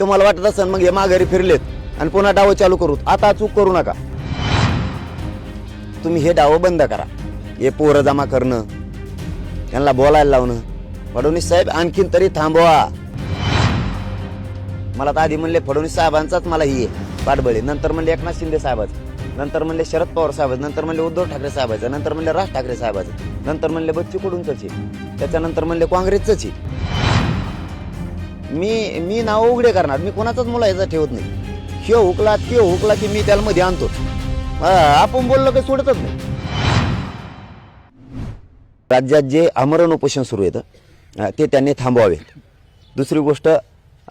तुम्हाला वाटत असेल मग हे माघारी फिरलेत आणि पुन्हा डावं चालू करू आता चूक करू नका. तुम्ही हे डावं बंद करा. हे पोरं जमा करणं त्यांना बोलायला लावणं. फडणवीस साहेब आणखीन तरी थांबवा. मला तर आधी म्हणले फडणवीस साहेबांचाच मला ही आहे. पाठबळी नंतर म्हणले एकनाथ शिंदे साहेबाचं. नंतर म्हणले शरद पवार साहेबाचं. नंतर म्हणले उद्धव ठाकरे साहेबाचं. नंतर म्हणले राज ठाकरे साहेबाचं. नंतर म्हणले बच्चू कडूंच त्याच्यानंतर म्हणले काँग्रेसच आहे. मी मी नाव उघडे करणार. मी कोणाचाच मुलायचा ठेवत नाही. ह्यो हुकला त्यो हुकला की मी त्याला मध्ये आणतो. हा, आपण बोललो की सोडतच नाही. राज्यात जे आमरण उपोषण सुरू येतं अ, ते त्यांनी थांबवावे दुसरी गोष्ट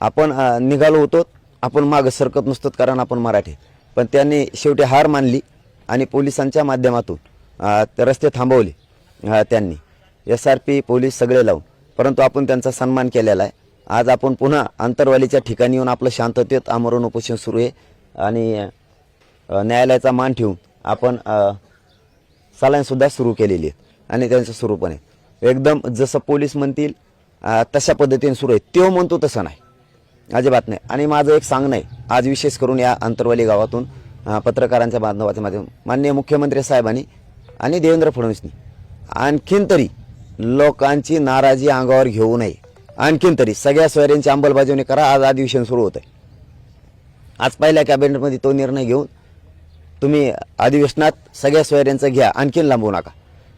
आपण निघालो होतो आपण मागं सरकत नसतो कारण आपण मराठी. पण त्यांनी शेवटी हार मानली आणि पोलिसांच्या माध्यमातून अ, ते रस्ते थांबवले अ, त्यांनी. एस आर पी पोलीस सगळे लावून. परंतु आपण त्यांचा सन्मान केलेला आहे. आज आपण पुन्हा आंतरवालीच्या ठिकाणी येऊन आपलं शांततेत आमरण उपोषण सुरू आहे. आणि न्यायालयाचा मान ठेवून आपण सलाईनसुद्धा सुरू केलेली आहे. आणि त्यांचं सुरू पण आहे. एकदम जसं पोलीस म्हणतील तशा पद्धतीने सुरू आहे. तो म्हणतो तसं नाही. अजिबात नाही. आणि माझं एक सांगणं आहे. आज विशेष करून या अंतरवाली गावातून पत्रकारांच्या बांधवाच्या माध्यम माननीय मुख्यमंत्री साहेबांनी आणि देवेंद्र फडणवीसनी आणखीन तरी लोकांची नाराजी अंगावर घेऊ नये. आणखीन तरी सगळ्या सोयऱ्यांची अंमलबजावणी करा आज अधिवेशन सुरू होत आहे आज पहिल्या कॅबिनेटमध्ये तो निर्णय घेऊन तुम्ही अधिवेशनात सगळ्या सोयऱ्यांचं घ्या आणखीन लांबू नका.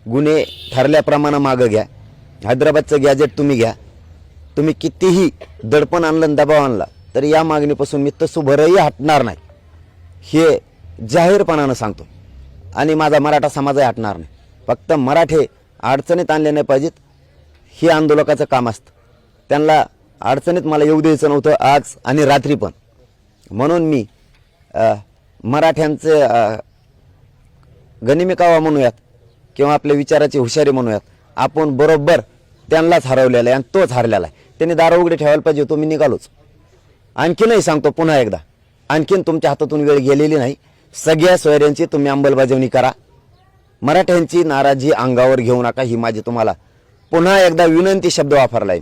गुन्हे ठरल्याप्रमाणे मागं घ्या. हैदराबादचं गॅजेट तुम्ही घ्या. तुम्ही कितीही दडपण आणलं आणि दबाव आणला तरी या मागणीपासून मी तसुभरही हटणार नाही. हे जाहीरपणानं सांगतो. आणि माझा मराठा समाजही हटणार नाही. फक्त मराठे अडचणीत आणले नाही पाहिजेत. हे आंदोलकाचं काम असतं. त्यांना अडचणीत मला येऊ द्यायचं नव्हतं आज आणि रात्री पण. म्हणून मी मराठ्यांचे गनिमिकावा म्हणूयात किंवा आपल्या विचाराची हुशारी म्हणूयात आपण बरोबर त्यांनाच हरवलेला आहे आणि तोच हरलेला आहे. त्यांनी दार उघडे ठेवायला पाहिजे तो मी निघालोच. आणखीनही सांगतो पुन्हा एकदा आणखीन तुमच्या हातातून वेळ गेलेली नाही. सगळ्या सोयऱ्यांची तुम्ही अंमलबजावणी करा. मराठ्यांची नाराजी अंगावर घेऊ नका ही माझी तुम्हाला पुन्हा एकदा विनंती शब्द वापरला आहे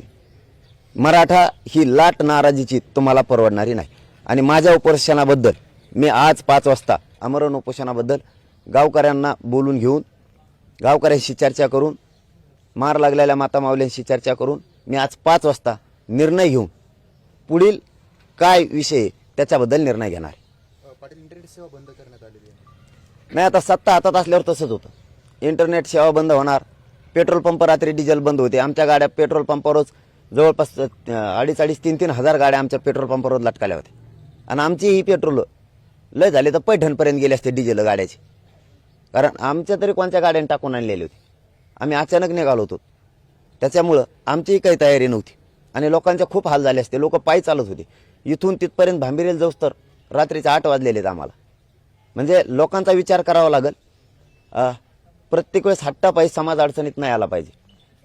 मराठा ही लाट नाराजीची तुम्हाला परवडणारी नाही. आणि माझ्या उपोषणाबद्दल मी आज पाच वाजता अमरण उपोषणाबद्दल गावकऱ्यांना बोलून घेऊन गावकऱ्यांशी चर्चा करून मार लागलेल्या माता माऊल्यांशी चर्चा करून मी आज पाच वाजता निर्णय घेऊन पुढील काय विषय त्याच्याबद्दल निर्णय घेणार इंटरनेट सेवा बंद करण्यात आलेली आहे. नाही आता सत्ता हातात असल्यावर तसंच होतं. इंटरनेट सेवा बंद होणार पेट्रोल पंप रात्री डिझेल बंद होते. आमच्या गाड्या पेट्रोल पंपावरच जवळपास अडीच अडीच तीन तीन हजार गाड्या आमच्या पेट्रोल पंपावर लटकाल्या होत्या. आणि आमची ही पेट्रोल लय झाले तर पैठणपर्यंत गेले असते डिझेल गाड्याची. कारण आमच्या तरी कोणत्या गाड्याने टाकून आणलेली होती? आम्ही अचानक निघालो होतो. त्याच्यामुळं आमचीही काही तयारी नव्हती. आणि लोकांचे खूप हाल झाले असते. लोक पायी चालत होते. इथून तिथपर्यंत भांबिरेल जाऊस तर रात्रीचे आठ वाजलेले आहेत आम्हाला. म्हणजे लोकांचा विचार करावा लागेल. प्रत्येक वेळेस हट्टापायी समाज अडचणीत नाही आला पाहिजे.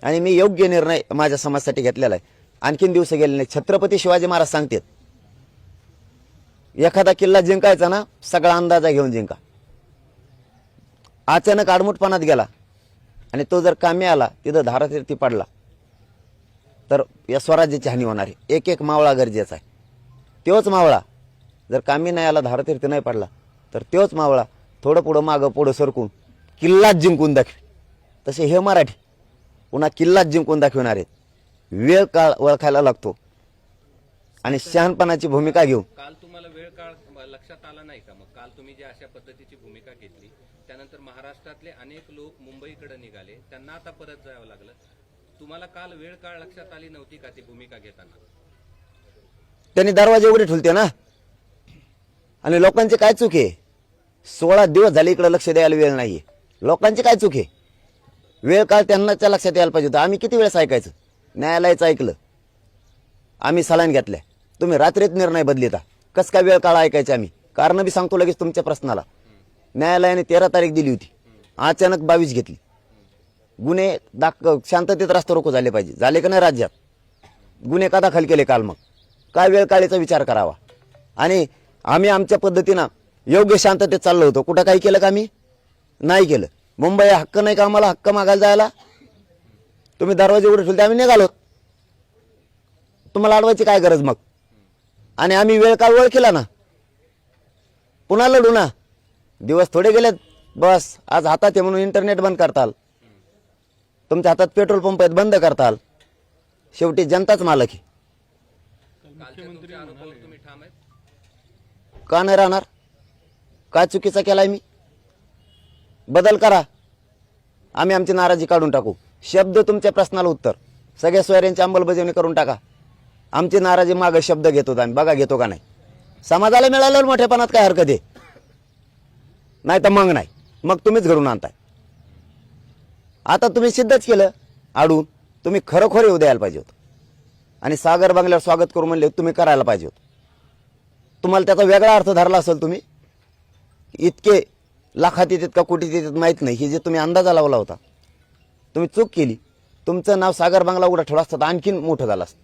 आणि मी योग्य निर्णय माझ्या समाजासाठी घेतलेला आहे. आणखीन दिवस गेले नाही. छत्रपती शिवाजी महाराज सांगतात एखादा किल्ला जिंकायचा ना सगळा अंदाजा घेऊन जिंका. अचानक आडमुटपणात गेला आणि तो जर कामी आला तिथं धारातीर्थी पडला तर या स्वराज्याची हानी होणार आहे. एक एक मावळा गरजेचा आहे. तोच मावळा जर कामी नाही आला धारातीर्थी नाही पडला तर तोच मावळा थोडं पुढं मागं पुढं सरकून किल्लाच जिंकून दाखवी तसे हे मराठी पुन्हा किल्लाच जिंकून दाखविणार आहेत. वेळ काळ ओळखायला लागतो. आणि शहाणपणाची भूमिका घेऊन काल तुम्हाला वेळ काळ लक्षात आला नाही का? मग काल तुम्ही जी अशा पद्धतीची भूमिका घेतली त्यानंतर महाराष्ट्रातले अनेक लोक मुंबईकडे निघाले त्यांना आता परत जावं लागलं. तुम्हाला काल वेळ काळ लक्षात आली नव्हती का ती भूमिका घेताना? त्यांनी दरवाजे उघडे ठेवते ना? आणि लोकांची काय चूक आहे? सोळा दिवस झाले इकडे लक्ष द्यायला वेळ नाहीये. लोकांची काय चूक आहे? वेळ काळ त्यांनाच्या लक्षात यायला पाहिजे होतं. आम्ही किती वेळेस ऐकायचं? न्यायालयाचं ऐकलं. आम्ही सलाईन घेतल्या. तुम्ही रात्रीत निर्णय बदलिता. कस काय वेळ काळ ऐकायचे आम्ही? कारण बी सांगतो लगेच तुमच्या प्रश्नाला. न्यायालयाने तेरा तारीख दिली होती. अचानक बावीस घेतली. गुन्हे दाख शांततेत रास्ता रोको झाले पाहिजे. झाले का नाही राज्यात? गुन्हे का दाखल केले काल मग? काय वेळ काळीचा विचार करावा? आणि आम्ही आमच्या पद्धतीनं योग्य शांततेत चाललो होतो. कुठं काही केलं का आम्ही? नाही केलं. मुंबई हक्क नाही का आम्हाला? हक्क मागायला जायला? तुम्ही दरवाजे उघडे ठेवले आम्ही निघालो. तुम्हाला अडवायची काय गरज मग? आणि आम्ही वेळ काळ वेळ केला ना? पुन्हा लढू ना? दिवस थोडे गेलेत बस. आज हातात आहे म्हणून इंटरनेट बंद करताल. तुमच्या हातात पेट्रोल पंप आहेत बंद करताल. शेवटी जनताच मालक आहे. का नाही राहणार? काय चुकीचा केलाय मी? बदल करा. आम्ही आमची नाराजी काढून टाकू. शब्द तुमच्या प्रश्नाला उत्तर. सगळ्या सोयऱ्यांची अंमलबजावणी करून टाका. आमची नाराजी मागं शब्द घेतो आम्ही. बघा घेतो का नाही. समाजाला मिळालं मोठेपणात काय हरकत आहे? नाही तर मग नाही. मग तुम्हीच घडून आणताय. आता तुम्ही सिद्धच केलं. आडून तुम्ही खरोखर येऊ द्यायला पाहिजे होतं. आणि सागर बंगल्यावर स्वागत करू म्हणले तुम्ही करायला पाहिजे होतं. तुम्हाला त्याचा वेगळा अर्थ धरला असेल तुम्ही. इतके लाखात येतात का कोटीत येतात माहीत नाही. हे जे तुम्ही अंदाजा लावला होता. तुम्ही चूक केली. तुमचं नाव सागर बांगला उघडा ठेवला असतं तर आणखीन मोठं झालं असतं.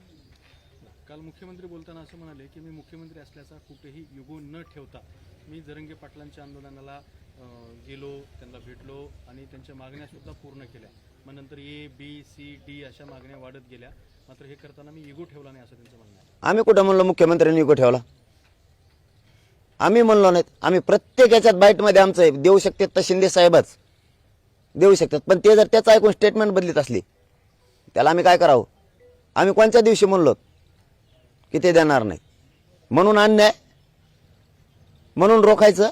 काल मुख्यमंत्री बोलताना असं म्हणाले की मी मुख्यमंत्री असल्याचा कुठेही युगो न ठेवता मी जरंगे पाटलांच्या आंदोलनाला गेलो त्यांना भेटलो आणि त्यांच्या मागण्या सुद्धा पूर्ण केल्या. मग नंतर ए बी सी डी अशा मागण्या वाढत गेल्या. मात्र हे करताना मी युगो ठेवला नाही असं त्यांचं म्हणणं आहे. आम्ही कुठं म्हणलो मुख्यमंत्र्यांनी युग ठेवला? आम्ही म्हणलो नाहीत. आम्ही प्रत्येक याच्यात बाईटमध्ये आमचं आहे. देऊ शकतात तर शिंदे साहेबच. देऊ शकतात. पण ते जर त्याचं ऐकून स्टेटमेंट बदलीत असली त्याला आम्ही काय करावं? आम्ही कोणत्या दिवशी म्हणलो की ते देणार नाही? म्हणून अन्याय? म्हणून रोखायचं?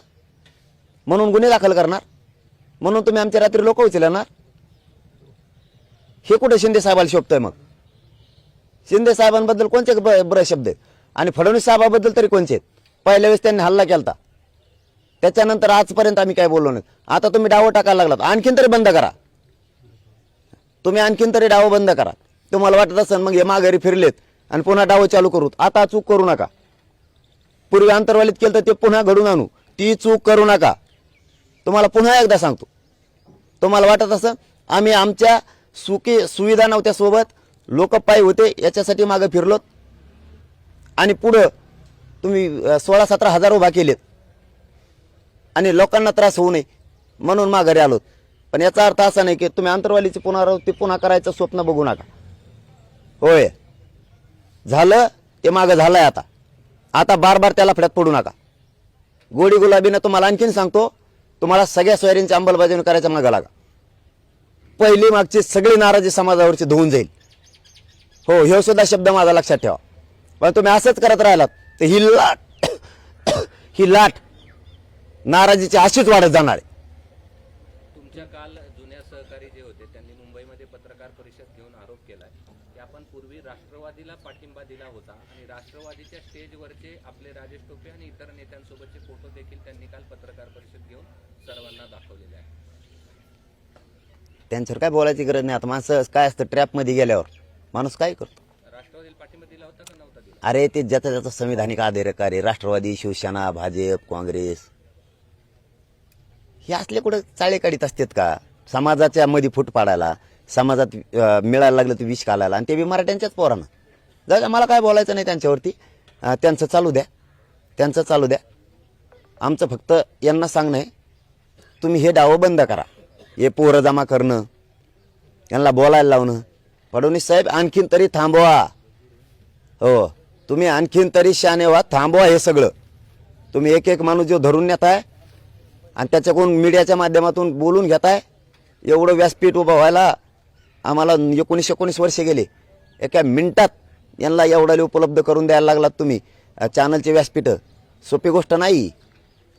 म्हणून गुन्हे दाखल करणार? म्हणून तुम्ही आमच्या रात्री लोक उचलणार? हे कुठे शिंदे साहेबाला शोभतोय मग? शिंदे साहेबांबद्दल कोणते ब- बरं शब्द आहेत? आणि फडणवीस साहेबाबद्दल तरी कोणते आहेत? पहिल्या वेळेस त्यांनी हल्ला केलता. त्याच्यानंतर आजपर्यंत आम्ही काय बोललो नाही. आता तुम्ही डावं टाकायला लागलात. आणखीन तरी बंद करा. तुम्ही आणखीन तरी डावं बंद करा. तुम्हाला वाटत असेल मग हे माघारी फिरलेत आणि पुन्हा डावं चालू करू. आता चूक करू नका. पूर्वी अंतर्वालीत केलं तर ते पुन्हा घडून आणू. ती चूक करू नका. तुम्हाला पुन्हा एकदा सांगतो. तुम्हाला वाटत असं आम्ही आमच्या सुखी सुविधा नव्हत्या सोबत लोक पायी होते याच्यासाठी मागं फिरलोत. आणि पुढं तुम्ही सोळा सतरा हजार उभा केलेत. आणि लोकांना त्रास होऊ नये म्हणून माघारी आलोत. पण याचा अर्थ असा नाही की तुम्ही अंतरवालीची पुनरावृत्ती पुन्हा करायचं स्वप्न बघू नका. होय. झालं ते मागं झालंय आता. आता बार बार त्याला फड्यात पडू नका. गोडी गुलाबीनं तुम्हाला आणखीन सांगतो तुम्हाला सगळ्या सोयरींची अंमलबजावणी करायच्या मागं लागा. पहिली मागची सगळी नाराजी समाजावरची धुवून जाईल. हो ह्यो सुद्धा शब्द माझा लक्षात ठेवा. पण तुम्ही असंच करत राहिलात. तर ही लाट ही लाट नाराजीची अशीच वाढत जाणार आहे. तुमच्या काल जुन्या सहकारी जे होते त्यांनी मुंबईमध्ये पत्रकार परिषद घेऊन आरोप केलाय की आपण पूर्वी राष्ट्रवादीला पाठिंबा दिला होता आणि राष्ट्रवादीच्या स्टेजवरचे आपले राजेश टोपे आणि इतर नेत्यांसोबतचे फोटो देखील त्यांनी काल पत्रकार परिषद घेऊन सर्वांना दाखवलेले आहे त्यांच्यावर काय बोलायची गरज नाही. आता माणसं काय असतं ट्रॅपमध्ये गेल्यावर माणूस काय करतो राष्ट्रवादीला पाठिंबा दिला होता का नव्हता दिला अरे ते ज्याचा ज्याचा संविधानिक अधिकार आहे राष्ट्रवादी शिवसेना भाजप काँग्रेस. हे असले कुठं चाळे काढीत असतात का? समाजाच्या मध्ये फूट पाडायला समाजात मिळायला लागलं तर विष कालायला आणि ते बी मराठ्यांच्याच पोरानं. जाऊ मला काय बोलायचं नाही त्यांच्यावरती. त्यांचं चालू द्या. त्यांचं चालू द्या. आमचं फक्त यांना सांगणं आहे तुम्ही हे डावं बंद करा. हे पोरं जमा करणं यांना बोलायला लावणं. फडणवीस साहेब आणखीन तरी थांबवा. हो. तुम्ही आणखीन तरी शाने व्हा थांबवा हे सगळं. तुम्ही एक एक माणूस जो धरून नेताय आणि त्याच्याकडून मीडियाच्या माध्यमातून बोलून घेताय एवढं व्यासपीठ उभं व्हायला आम्हाला एकोणीस एकोणीस वर्षे गेले. एका मिनिटात यांना एवढा उपलब्ध करून द्यायला लागलात तुम्ही. चॅनलचे व्यासपीठं सोपी गोष्ट नाही.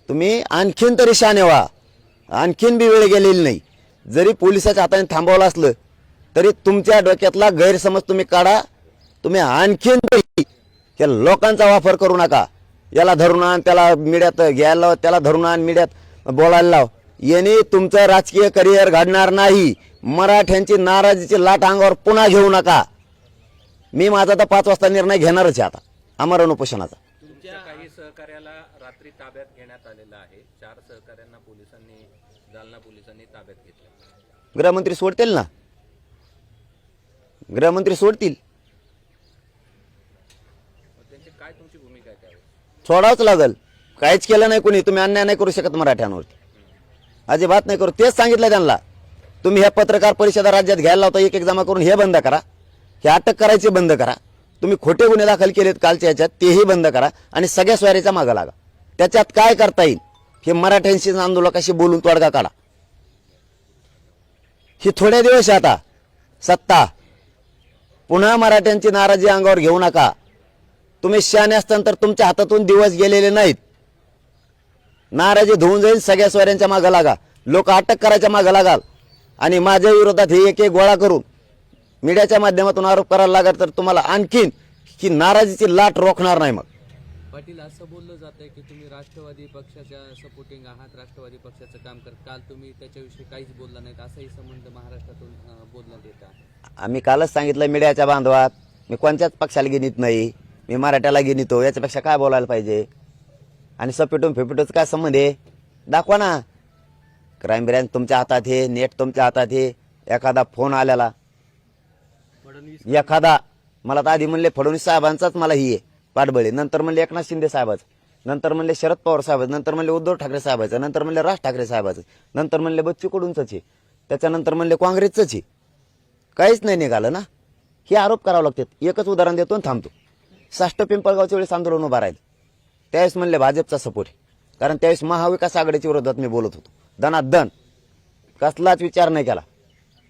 तुम्ही आणखीन तरी शाने व्हा. आणखीन बी वेळ गेलेली नाही. जरी पोलिसाच्या हाताने थांबवलं असलं तरी तुमच्या डोक्यातला गैरसमज तुम्ही काढा. तुम्ही आणखीन तरी या लोकांचा वापर करू नका. याला धरून आण त्याला मीडियात घ्यायला लाव त्याला धरून आण मीडियात बोलायला लाव. याने तुमचं राजकीय करिअर घडणार नाही. मराठ्यांची नाराजीची लाट अंगावर पुन्हा घेऊ नका. मी माझा तर पाच वाजता निर्णय घेणारच आहे आता. आमरण उपोषणाचा. तुमच्या काही सहकार्याला रात्री ताब्यात घेण्यात आलेलं आहे. चार सहकार्यांना पोलिसांनी जालना पोलिसांनी ताब्यात घेतलं. गृहमंत्री सोडतील ना? गृहमंत्री सोडतील मग त्यांची काय तुमची भूमिका आहे त्यावेळेस सोडावंच लागल. काहीच केलं नाही कोणी. तुम्ही अन्याय नाही करू शकत मराठ्यांवरती. अजिबात नाही करू. तेच सांगितलं त्यांना. तुम्ही ह्या पत्रकार परिषदा राज्यात घ्यायला लावता एक एक जमा करून हे बंद करा. हे अटक करायचे बंद करा. तुम्ही खोटे गुन्हे दाखल केलेत कालच्या ह्याच्यात तेही बंद करा आणि सगळ्या स्वारीच्या मागं लागा. त्याच्यात काय करता येईल? हे मराठ्यांशी आंदोलकाशी बोलून तोडगा काढा. ही थोड्या दिवस आहे आता. सत्ता. पुन्हा मराठ्यांची नाराजी अंगावर घेऊ नका. तुम्ही शहाणे असताना तर तुमच्या हातातून दिवस गेलेले नाहीत. नाराजी धुवून जाईल सगळ्या स्वाऱ्यांच्या मागं लागा. लोक अटक करायच्या मागं लागाल. आणि माझ्या विरोधात हे एक एक गोळा करून मीडियाच्या माध्यमातून आरोप करायला लागत तर तुम्हाला आणखीन ही नाराजीची लाट रोखणार नाही मग. पाटील असं बोललं जात आहे की तुम्ही राष्ट्रवादी पक्षाच्या सपोर्टिंग आहात राष्ट्रवादी पक्षाचं काम करत. काल तुम्ही त्याच्याविषयी काहीच बोलला नाहीत. असाही संबंध महाराष्ट्रातून बोलण्यात येत आहे आम्ही कालच सांगितलं मीडियाच्या बांधवात. मी कोणत्याच पक्षाला गिनीत नाही. मी मराठ्याला गिनितो याच्यापेक्षा काय बोलायला पाहिजे? आणि सपेटून फेपेटूच काय संबंध आहे? दाखवा ना. क्राईम ब्रँच तुमच्या हातात हे नेट तुमच्या हातात हे एखादा फोन आलेला. एखादा मला तर आधी म्हणले फडणवीस साहेबांचाच मला ही आहे पाठबळी नंतर म्हणले एकनाथ शिंदे साहेबाचं. नंतर म्हणले शरद पवार साहेबाचं. नंतर म्हणले उद्धव ठाकरे साहेबाचं. नंतर म्हणले राज ठाकरे साहेबाचं. नंतर म्हणले बच्चू कडूंच आहे. त्याच्यानंतर म्हणले काँग्रेसचंच आहे. काहीच नाही निघालं ना. हे आरोप करावं लागतात. एकच उदाहरण देतो आणि थांबतो. साष्ट पिंपळगावच्या वेळेस आंदोलन उभा राहिलं. त्यावेळेस म्हणले भाजपचा सपोर्ट कारण त्यावेळेस महाविकास आघाडीच्या विरोधात मी बोलत होतो. दनात दन कसलाच विचार नाही केला.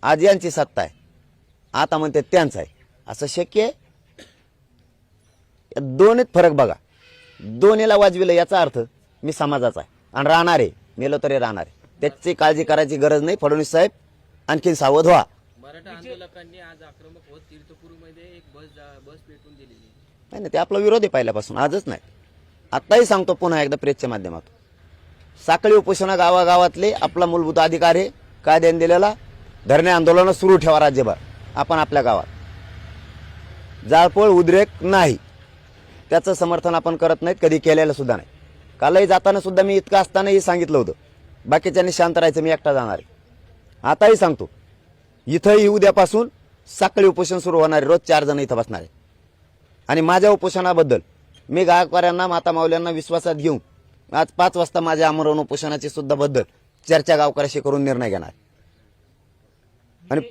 आज यांची सत्ता आहे. आता म्हणते त्यांचं आहे. असं शक्य आहे? या दोन्हीत फरक बघा. दोन्हीला वाजविलं याचा अर्थ मी समाजाचा आहे. आणि राहणार आहे. मेलो तरी राहणार आहे. त्याची काळजी करायची गरज नाही. फडणवीस साहेब आणखीन सावध व्हा. मराठा आंदोलकांनी आज आक्रमक होत तीर्थपूरमध्ये एक बस बस नाही नाही ते आपला विरोध आहे पहिल्यापासून आजच नाही. आत्ताही सांगतो पुन्हा एकदा प्रेसच्या माध्यमातून. साखळी उपोषणा गावागावातले आपला मूलभूत अधिकार आहे कायद्याने दिलेला. धरणे आंदोलन सुरू ठेवा राज्यभर आपण आपल्या गावात. जाळपोळ उद्रेक नाही. त्याचं समर्थन आपण करत नाहीत कधी केलेलं सुद्धा नाही. कालही जाताना सुद्धा मी इतकं असतानाही सांगितलं होतं. बाकीच्यांनी शांत राहायचं मी एकटा जाणार आहे. आताही सांगतो. इथंही उद्यापासून साखळी उपोषण सुरू होणार आहे रोज चार जण इथं बसणार आहे. आणि माझ्या उपोषणाबद्दल मी गायकवाड्यांना माता माऊल्यांना विश्वासात घेऊन आज पाच वाजता माझ्या आमरण उपोषणाची सुद्धा बद्दल चर्चा गावकऱ्याशी करून निर्णय घेणार. आणि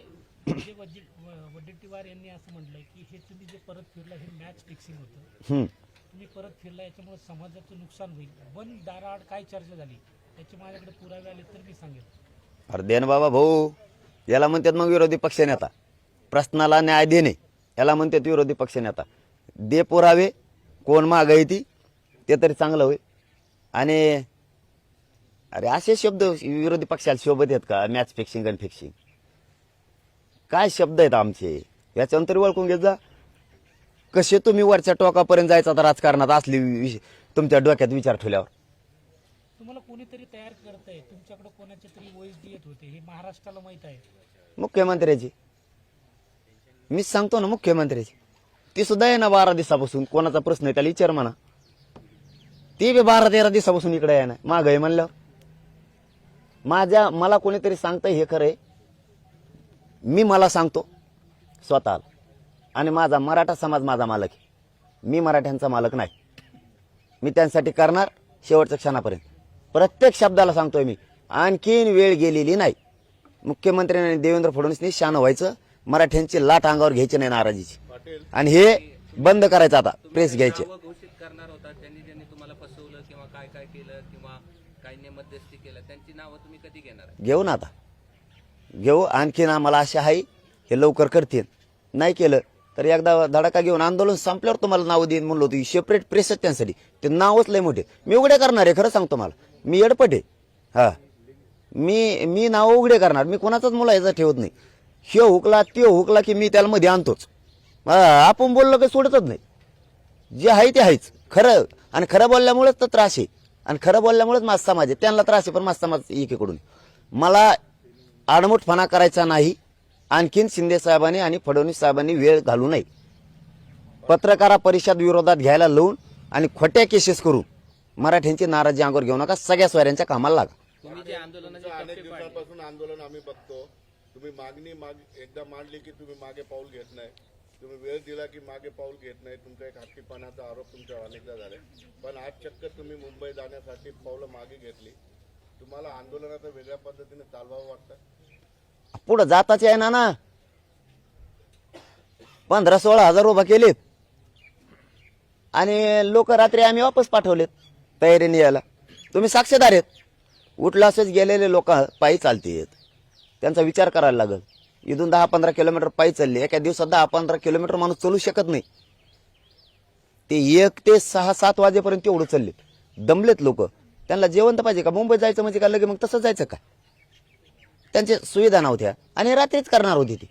म्हणजे वजीर- व- वडेट्टीवार यांनी असं म्हटलंय की हे तुम्ही जे परत फिरला हे मॅच फिक्सिंग होतं. हम्म, तुम्ही परत फिरला याच्यामुळे समाजाचं नुकसान होईल. बंद दाराआड काय चर्चा झाली त्याचे माझ्याकडे पुरावे आले तर मी सांगेन. अरे दे ना बाबा भाऊ याला म्हणतात मग विरोधी पक्ष नेता. प्रश्नाला न्याय देणे याला म्हणतात विरोधी पक्ष नेता. दे पुरावे कोण माग ती ते तरी चांगलं होईल. आणि अरे असे शब्द विरोधी पक्षाला शोभत आहेत का? मॅच फिक्सिंग आणि फिक्सिंग काय शब्द आहेत आमचे? याच्यानंतर ओळखून घेत जा. कसे तुम्ही वरच्या टोकापर्यंत जायचा आता राजकारणात? असली तुमच्या डोक्यात विचार ठेवल्यावर. तुम्हाला कोणीतरी तयार करतंय? तुमच्याकडे कोणाचे तरी वॉइस येत होते? हे महाराष्ट्राला माहीत आहे. मुख्यमंत्र्याची. मीच सांगतो ना मुख्यमंत्र्याची. ती सुद्धा आहे ना बारा दिवसापासून कोणाचा प्रश्न आहे त्याला विचार म्हणा. ती बी बारा तेरा दिवसापासून इकडे आहे ना. माग आहे म्हणल्यावर माझ्या मला कोणीतरी सांगतंय हे खरंय मी मला सांगतो. स्वतःला. आणि माझा मराठा समाज माझा मालक आहे. मी मराठ्यांचा मालक नाही. मी त्यांसाठी करणार शेवटच्या क्षणापर्यंत. प्रत्येक शब्दाला सांगतोय मी. आणखीन वेळ गेलेली नाही. मुख्यमंत्र्यांनी देवेंद्र फडणवीसनी शान व्हायचं. मराठ्यांची लाट अंगावर घ्यायची नाही नाराजीची. आणि हे बंद करायचं आता प्रेस घ्यायचे. नावं घोषित करणार होता त्यांनी ज्यांनी तुम्हाला फसवलं किंवा काय काय केलं किंवा काहींनी मध्यस्थी केलं त्यांची नावं तुम्ही कधी घेणार आहे घेऊ ना आता. घेऊ आणखीन आम्हाला आशा आहे हे लवकर करतील. नाही केलं तर एकदा धडाका घेऊन आंदोलन संपल्यावर तुम्हाला नाव देईन म्हणलो होतो. सेपरेट प्रेस आहेत त्यांसाठी ते नावच लय मोठे. मी उघडे करणार आहे खरं सांगतो मला मी एडपट आहे. हा. मी मी नाव उघडे करणार. मी कोणाचाच मुलायचा ठेवत नाही. हे हुकला ते हुकला की मी त्याला मध्ये आणतोच. आपण बोललो की सोडतच नाही. जे आहे ते आहेच. खरं आणि खरं बोलल्यामुळेच तर त्रास आहे. आणि खरं बोलल्यामुळेच माझा समाज आहे. त्यांना त्रास आहे पण माझा समाज एकीकडून. मला आडमुठपणा करायचा नाही. आणखीन शिंदे साहेबांनी आणि फडणवीस साहेबांनी वेळ घालू नये. पत्रकारा परिषद विरोधात घ्यायला लावून आणि खोट्या केसेस करून मराठ्यांची नाराजी अंगावर घेऊ नका. सगळ्या स्वाऱ्यांच्या कामाला लागा. तुम्ही जे आंदोलनाचे अनेक दिवसांपासून आंदोलन आम्ही बघतो. तुम्ही मागणी माग एकदा मांडली की तुम्ही मागे पाऊल घेत नाही. तुम्ही वेळ दिला की मागे पाऊल घेत नाही तुमचा एक हत्तीपणाचा आरोप तुमच्यावर अनेकदा झाले. पण आज चक्क तुम्ही मुंबई जाण्यासाठी पावलं मागे घेतली. तुम्हाला आंदोलनाचा वेगळ्या पद्धतीने चालवावं वाटतं? पुढं जाताच आहे ना. ना पंधरा सोळा हजार उभा केलेत. आणि लोक रात्री आम्ही वापस पाठवलेत तयारीने यायला. तुम्ही साक्षीदार आहेत. उठला असेच गेलेले लोक पायी चालतेत त्यांचा विचार करायला लागल. इथून दहा पंधरा किलोमीटर पायी चालले. एका दिवसात दहा पंधरा किलोमीटर माणूस चालू शकत नाही. ते एक ते सहा सात वाजेपर्यंत तेवढं चाललेत. दमलेत लोक. त्यांना जेवण तर पाहिजे का? मुंबईत जायचं म्हणजे का? लगे मग तसं जायचं का? त्यांच्या सुविधा नव्हत्या. आणि रात्रीच करणार होती ती.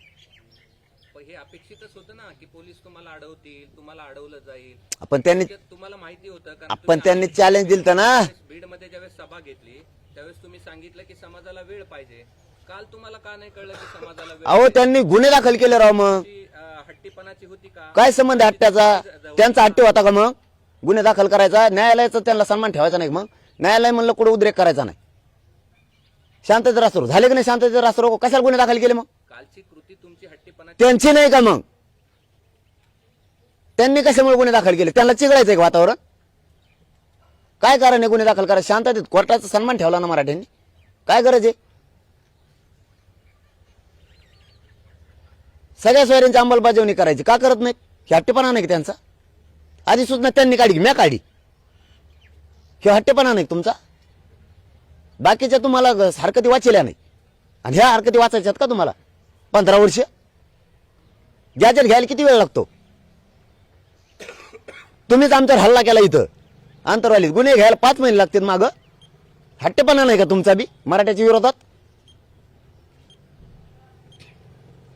पण हे अपेक्षितच होतं ना की पोलीस तुम्हाला अडवतील तुम्हाला अडवलं जाईल. आपण त्यांनी तुम्हाला माहिती होतं आपण त्यांनी चॅलेंज दिलं ना. बीडमध्ये ज्यावेळेस सभा घेतली त्यावेळेस तुम्ही सांगितलं की समाजाला वेळ पाहिजे. काल तुम्हाला का नाही कळलं की समाजाला वेळ अहो त्यांनी गुन्हे दाखल केले राव मग. अं, हट्टीपणाची होती का? काय संबंध आहे हट्ट्याचा त्यांचा हट्टी होता का मग? गुन्हे दाखल करायचा? न्यायालयाचा त्यांना सन्मान ठेवायचा नाही का मग? न्यायालय म्हणलं कुठे उद्रेक करायचा नाही. शांततेत रास्ता झाले की नाही शांततेत रास्ता कशाला गुन्हे दाखल केले मग? कालची कृती तुमची हट्टीपणाची त्यांची नाही का मग? त्यांनी कशामुळे गुन्हे दाखल केले? त्यांना चिघळायचंय का वातावरण? काय कारण आहे गुन्हे दाखल करा शांततेत कोर्टाचा सन्मान ठेवला ना मराठ्यांनी? काय गरज आहे? सगळ्या सोयऱ्यांची अंमलबजावणी करायची. का करत नाहीत? हे हट्टेपणा नाही त्यांचा? आधी सुद्धा त्यांनी काढली म्या काढी हे हट्टेपणा नाही तुमचा? बाकीच्या तुम्हाला हरकती वाचल्या नाही आणि ह्या हरकती वाचायच्यात का तुम्हाला? पंधरा वर्ष? ज्याच्यात घ्यायला किती वेळ लागतो? तुम्हीच आमच्यावर हल्ला केला इथं. आंतरवालीत गुन्हे घ्यायला पाच महिने लागतील मागं. हट्टेपणा नाही का तुमचा बी मराठ्याच्या विरोधात?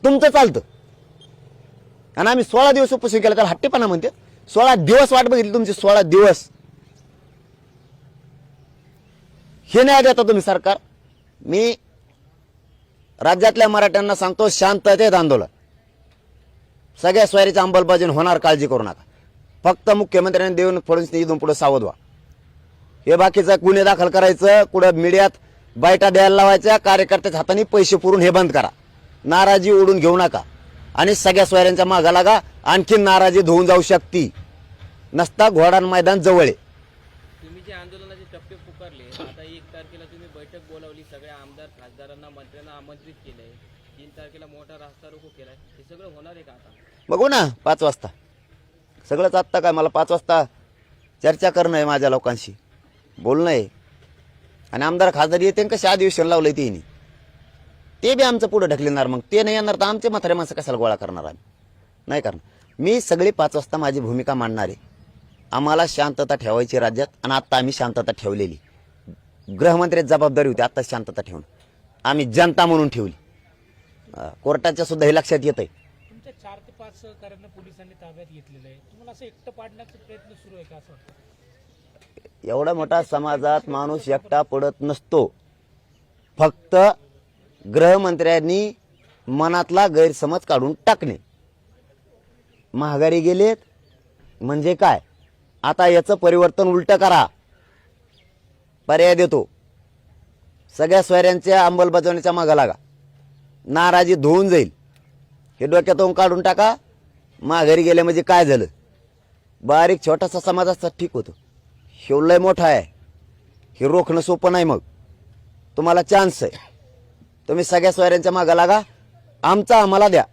तुमचं चालतं. आणि आम्ही सोळा दिवस उपोषण केलं त्याला हट्टीपणा म्हणते. सोळा दिवस वाट बघितली तुमची सोळा दिवस. हे नाही देता तुम्ही सरकार. मी राज्यातल्या मराठ्यांना सांगतो शांततेत आंदोलन. सगळ्या स्वारीची अंमलबजावणी होणार काळजी करू नका. फक्त मुख्यमंत्र्यांनी देऊन फडणवीस इथून पुढे सावध व्हा. हे बाकीचं गुन्हे दाखल करायचं कुठं मीडियात बायटा द्यायला लावायच्या कार्यकर्त्याच्या हाताने पैसे पुरून हे बंद करा. नाराजी ओढून घेऊ नका. आणि सगळ्या सोयऱ्यांच्या मागा लागा आणखीन नाराजी धुवून जाऊ शकती. नसता घोडान मैदान जवळ आहे. तुम्ही जे आंदोलनाचे टप्पे पुकारले आता एक तारखेला तुम्ही बैठक बोलावली सगळ्या आमदार खासदारांना मंत्र्यांना आमंत्रित केलंय. तीन तारखेला मोठा रास्ता रोको केलाय. हे सगळं होणार आहे का आता? बघू ना पाच वाजता. सगळंच आत्ता काय मला पाच वाजता चर्चा करणं आहे माझ्या लोकांशी. बोलणं आहे. आणि आमदार खासदार येते कसे अधिवेशन लावलंय तिने ते बी आमचं पुढे ढकलणार मग ते नाही येणार तर आमचे म्हातारे माणसं कशाला गोळा करणार आम्ही? नाही करणार. मी सगळी पाच वाजता माझी भूमिका मांडणार आहे. आम्हाला शांतता ठेवायची राज्यात आणि आत्ता आम्ही शांतता ठेवलेली. गृहमंत्री जबाबदारी होती आत्ता शांतता ठेवणं आम्ही जनता म्हणून ठेवली. कोर्टाच्या सुद्धा हे लक्षात येत आहे चार ते पाच सहकार्यांना पोलिसांनी ताब्यात घेतलेलं आहे. तुम्हाला असं एकटं पाडण्याचा प्रयत्न सुरू आहे का असं एवढा मोठा समाजात माणूस एकटा पडत नसतो. फक्त गृहमंत्र्यांनी मनातला गैरसमज काढून टाकणे. महागारी गेलेत म्हणजे काय? आता याचं परिवर्तन उलट करा. पर्याय देतो. सगळ्या स्वैऱ्यांच्या अंमलबजावणीच्या मागा लागा. नाराजी धुवून जाईल. हे डोक्यातून काढून टाका. माघारी गेले म्हणजे काय झालं? बारीक छोटासा समाज ठीक होतो. हे लय मोठा आहे. हे रोखणं सोपं नाही मग. तुम्हाला चान्स आहे. तुम्ही सगळ्या सोयऱ्यांच्या मागा लागा. आमचा आम्हाला द्या.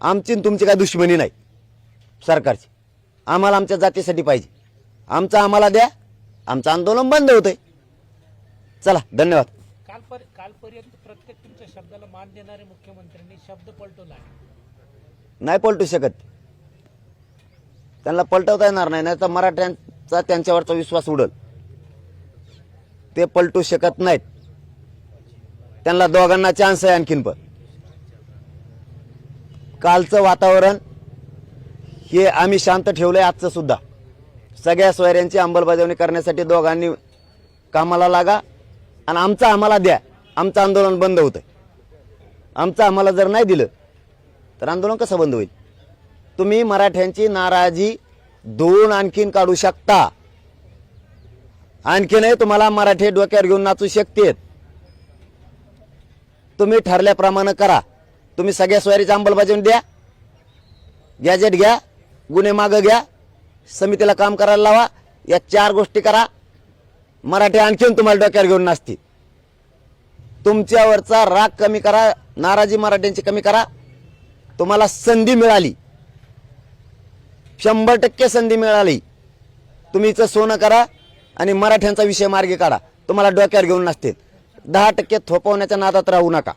आमची तुमची काय दुश्मनी नाही. सरकारची. आम्हाला आमच्या जातीसाठी पाहिजे. आमचं आम्हाला द्या. आमचं आंदोलन बंद होतंय. चला धन्यवाद. कालपर कालपर्यंत प्रत्येक तुमच्या शब्दाला मान देणारे मुख्यमंत्र्यांनी शब्द पलटवला आहे. नाही पलटू शकत. त्यांना पलटवता येणार नाही नाही तर मराठ्यांचा त्यांच्यावरचा विश्वास उडल. ते पलटू शकत नाहीत. त्यांना दोघांना चान्स आहे आणखीन पण. कालचं वातावरण हे आम्ही शांत ठेवलंय आजचं सुद्धा. सगळ्या सोयऱ्यांची अंमलबजावणी करण्यासाठी दोघांनी कामाला लागा आणि आमचं आम्हाला द्या. आमचं आंदोलन बंद होतं आमचं आम्हाला जर नाही दिलं तर आंदोलन कसं बंद होईल? तुम्ही मराठ्यांची नाराजी धुवून आणखीन काढू शकता. आणखीनही तुम्हाला मराठी डोक्यावर घेऊन नाचू शकतेत. तुम्ही ठरल्याप्रमाणे करा. तुम्ही सगळ्या सोयरीची अंमलबजावणी द्या. गॅजेट घ्या गुन्हे मागं घ्या समितीला काम करायला लावा. या चार गोष्टी करा. मराठी आणखीन तुम्हाला डोक्यावर घेऊन नाचतील. तुमच्यावरचा राग कमी करा नाराजी मराठ्यांची कमी करा. तुम्हाला संधी मिळाली. शंभर टक्के संधी मिळाली. तुम्ही इथं सोनं करा आणि मराठ्यांचा विषय मार्गी काढा. तुम्हाला डोक्यावर घेऊन नसतील दहा टक्के थोपवण्याच्या नादात राहू नका.